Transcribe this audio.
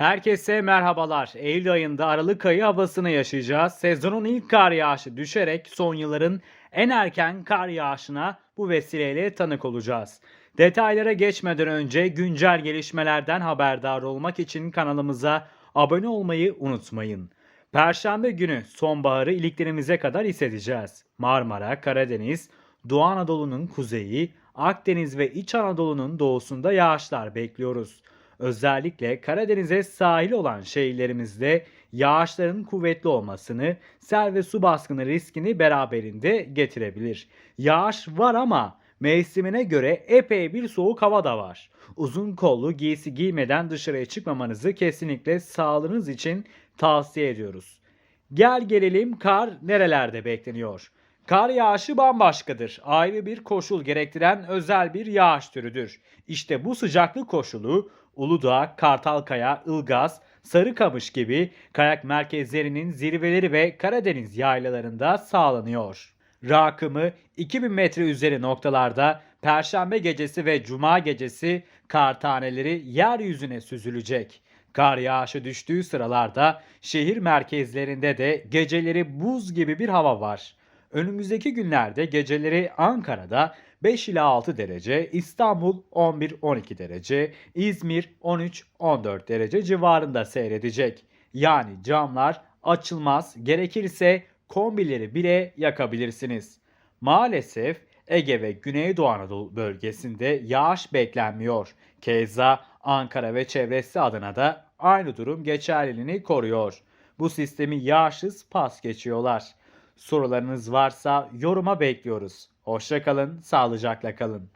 Herkese merhabalar. Eylül ayında Aralık ayı havasını yaşayacağız. Sezonun ilk kar yağışı düşerek son yılların en erken kar yağışına bu vesileyle tanık olacağız. Detaylara geçmeden önce güncel gelişmelerden haberdar olmak için kanalımıza abone olmayı unutmayın. Perşembe günü sonbaharı iliklerimize kadar hissedeceğiz. Marmara, Karadeniz, Doğu Anadolu'nun kuzeyi, Akdeniz ve İç Anadolu'nun doğusunda yağışlar bekliyoruz. Özellikle Karadeniz'e sahil olan şehirlerimizde yağışların kuvvetli olmasını, sel ve su baskını riskini beraberinde getirebilir. Yağış var ama mevsimine göre epey bir soğuk hava da var. Uzun kollu giysi giymeden dışarıya çıkmamanızı kesinlikle sağlığınız için tavsiye ediyoruz. Gel gelelim kar nerelerde bekleniyor? Kar yağışı bambaşkadır. Ayrı bir koşul gerektiren özel bir yağış türüdür. İşte bu sıcaklık koşulu Uludağ, Kartalkaya, Ilgaz, Sarıkamış gibi kayak merkezlerinin zirveleri ve Karadeniz yaylalarında sağlanıyor. Rakımı 2000 metre üzeri noktalarda Perşembe gecesi ve Cuma gecesi kar taneleri yeryüzüne süzülecek. Kar yağışı düştüğü sıralarda şehir merkezlerinde de geceleri buz gibi bir hava var. Önümüzdeki günlerde geceleri Ankara'da 5 ila 6 derece, İstanbul 11-12 derece, İzmir 13-14 derece civarında seyredecek. Yani camlar açılmaz, gerekirse kombileri bile yakabilirsiniz. Maalesef Ege ve Güneydoğu Anadolu bölgesinde yağış beklenmiyor. Keza Ankara ve çevresi adına da aynı durum geçerliliğini koruyor. Bu sistemi yağışsız pas geçiyorlar. Sorularınız varsa yoruma bekliyoruz. Hoşça kalın, sağlıcakla kalın.